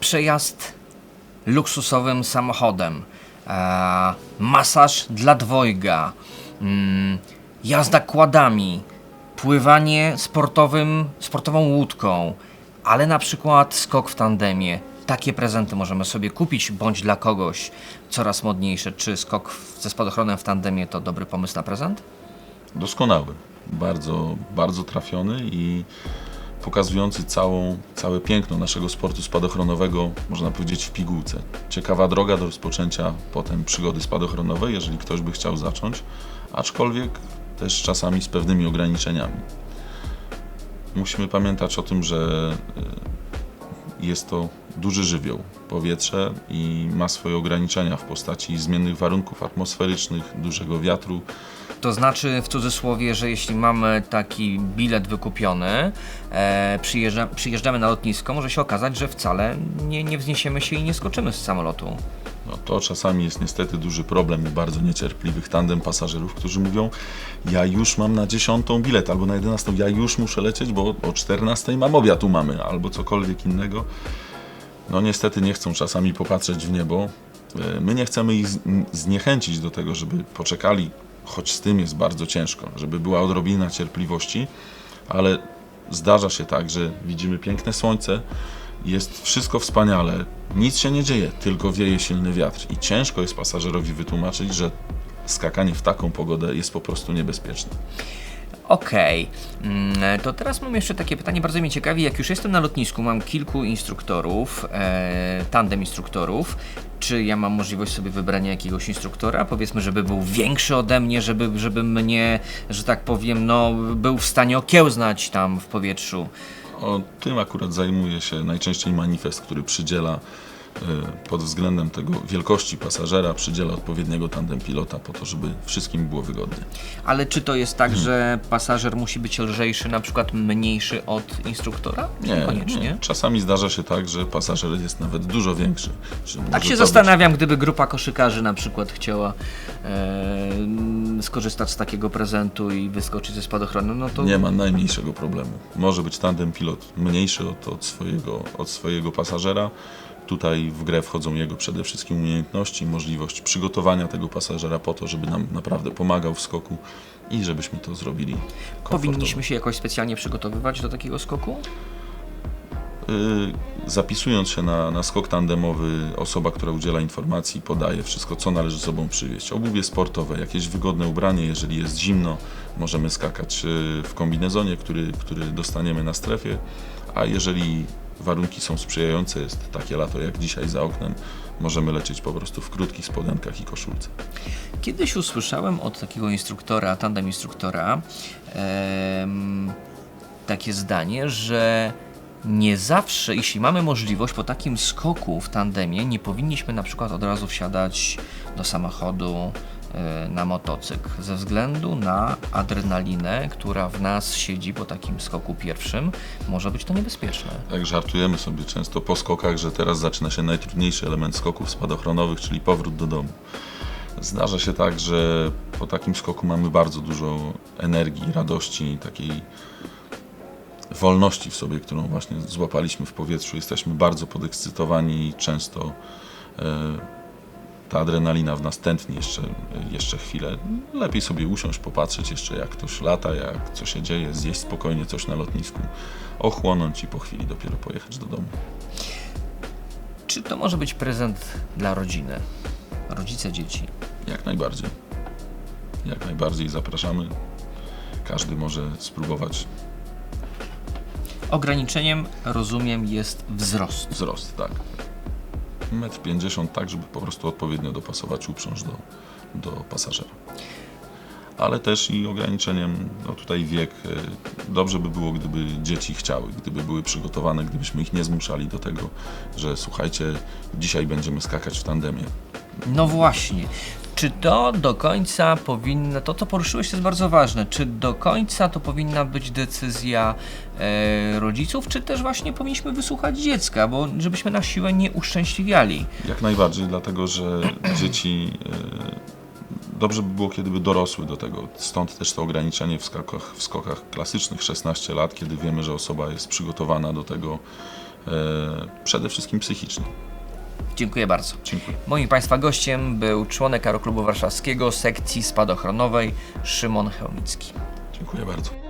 przejazd luksusowym samochodem, e, masaż dla dwojga, mm, jazda kładami, pływanie sportowym, sportową łódką, ale na przykład skok w tandemie. Takie prezenty możemy sobie kupić, bądź dla kogoś coraz modniejsze. Czy skok ze spadochronem w tandemie to dobry pomysł na prezent? Doskonały, bardzo, bardzo trafiony i pokazujący całą, całe piękno naszego sportu spadochronowego, można powiedzieć w pigułce. Ciekawa droga do rozpoczęcia potem przygody spadochronowej, jeżeli ktoś by chciał zacząć, aczkolwiek też czasami z pewnymi ograniczeniami. Musimy pamiętać o tym, że y, jest to duży żywioł, powietrze i ma swoje ograniczenia w postaci zmiennych warunków atmosferycznych, dużego wiatru, To znaczy w cudzysłowie, że jeśli mamy taki bilet wykupiony, e, przyjeżdża, przyjeżdżamy na lotnisko, może się okazać, że wcale nie, nie wzniesiemy się i nie skoczymy z samolotu. No to czasami jest niestety duży problem u bardzo niecierpliwych tandem pasażerów, którzy mówią, ja już mam na 10 bilet albo na 11, ja już muszę lecieć, bo o 14 mam obiad u mamy albo cokolwiek innego. No niestety nie chcą czasami popatrzeć w niebo. E, My nie chcemy ich zniechęcić do tego, żeby poczekali, choć z tym jest bardzo ciężko, żeby była odrobina cierpliwości, ale zdarza się tak, że widzimy piękne słońce, jest wszystko wspaniale, nic się nie dzieje, tylko wieje silny wiatr i ciężko jest pasażerowi wytłumaczyć, że skakanie w taką pogodę jest po prostu niebezpieczne. Okej, mm, to teraz mam jeszcze takie pytanie, bardzo mnie ciekawi, jak już jestem na lotnisku, mam kilku instruktorów, e, tandem instruktorów, czy ja mam możliwość sobie wybrania jakiegoś instruktora, powiedzmy, żeby był większy ode mnie, żeby, żeby mnie, że tak powiem, no, był w stanie okiełznać tam w powietrzu. O tym akurat zajmuje się najczęściej manifest, który przydziela pod względem tego wielkości pasażera, przydziela odpowiedniego tandem pilota po to, żeby wszystkim było wygodnie. Ale czy to jest tak, że pasażer musi być lżejszy, na przykład mniejszy od instruktora? Koniecznie. Czasami zdarza się tak, że pasażer jest nawet dużo większy. Tak się zastanawiam, gdyby grupa koszykarzy na przykład chciała e, skorzystać z takiego prezentu i wyskoczyć ze spadochronu, no to Być, nie ma najmniejszego problemu. Może być tandem pilot mniejszy od, od, swojego, od swojego pasażera. Tutaj w grę wchodzą jego przede wszystkim umiejętności, możliwość przygotowania tego pasażera po to, żeby nam naprawdę pomagał w skoku i żebyśmy to zrobili komfortowo. powinniśmy się jakoś specjalnie przygotowywać do takiego skoku? Y, Zapisując się na, na skok tandemowy, osoba, która udziela informacji, podaje wszystko, co należy sobą przywieźć. Obuwie sportowe, jakieś wygodne ubranie, jeżeli jest zimno, możemy skakać y, w kombinezonie, który, który dostaniemy na strefie, a jeżeli warunki są sprzyjające, jest takie lato jak dzisiaj za oknem, możemy lecieć po prostu w krótkich spodenkach i koszulce. Kiedyś usłyszałem od takiego instruktora, tandem instruktora, em, takie zdanie, że nie zawsze, jeśli mamy możliwość po takim skoku w tandemie, nie powinniśmy na przykład od razu wsiadać do samochodu na motocykl, ze względu na adrenalinę, która w nas siedzi po takim skoku pierwszym, może być to niebezpieczne. Tak żartujemy sobie często po skokach, że teraz zaczyna się najtrudniejszy element skoków spadochronowych, czyli powrót do domu. Zdarza się tak, że po takim skoku mamy bardzo dużo energii, radości, takiej wolności w sobie, którą właśnie złapaliśmy w powietrzu. Jesteśmy bardzo podekscytowani i często e, ta adrenalina w nas tętni jeszcze, jeszcze chwilę. Lepiej sobie usiąść, popatrzeć jeszcze jak ktoś lata, jak co się dzieje, zjeść spokojnie coś na lotnisku, ochłonąć i po chwili dopiero pojechać do domu. Czy to może być prezent dla rodziny? Rodzice dzieci. Jak najbardziej. Jak najbardziej zapraszamy. Każdy może spróbować Ograniczeniem, rozumiem, jest wzrost. wzrost, tak. 1,50 m, tak żeby po prostu odpowiednio dopasować uprząż do, do pasażera. Ale też i ograniczeniem, no tutaj wiek, e, dobrze by było, gdyby dzieci chciały, gdyby były przygotowane, gdybyśmy ich nie zmuszali do tego, że słuchajcie, dzisiaj będziemy skakać w tandemie. No właśnie. Czy to do końca powinna, to co poruszyłeś jest bardzo ważne, czy do końca to powinna być decyzja e, rodziców, czy też właśnie powinniśmy wysłuchać dziecka, bo żebyśmy na siłę nie uszczęśliwiali. Jak najbardziej, dlatego że dzieci e, dobrze by było, kiedy by dorosły do tego. Stąd też to ograniczenie w skokach, w skokach klasycznych 16 lat, kiedy wiemy, że osoba jest przygotowana do tego e, przede wszystkim psychicznie. Dziękuję bardzo. Dziękuję. Moim Państwa gościem był członek Aeroklubu Warszawskiego sekcji spadochronowej Szymon Chełmicki. Dziękuję bardzo.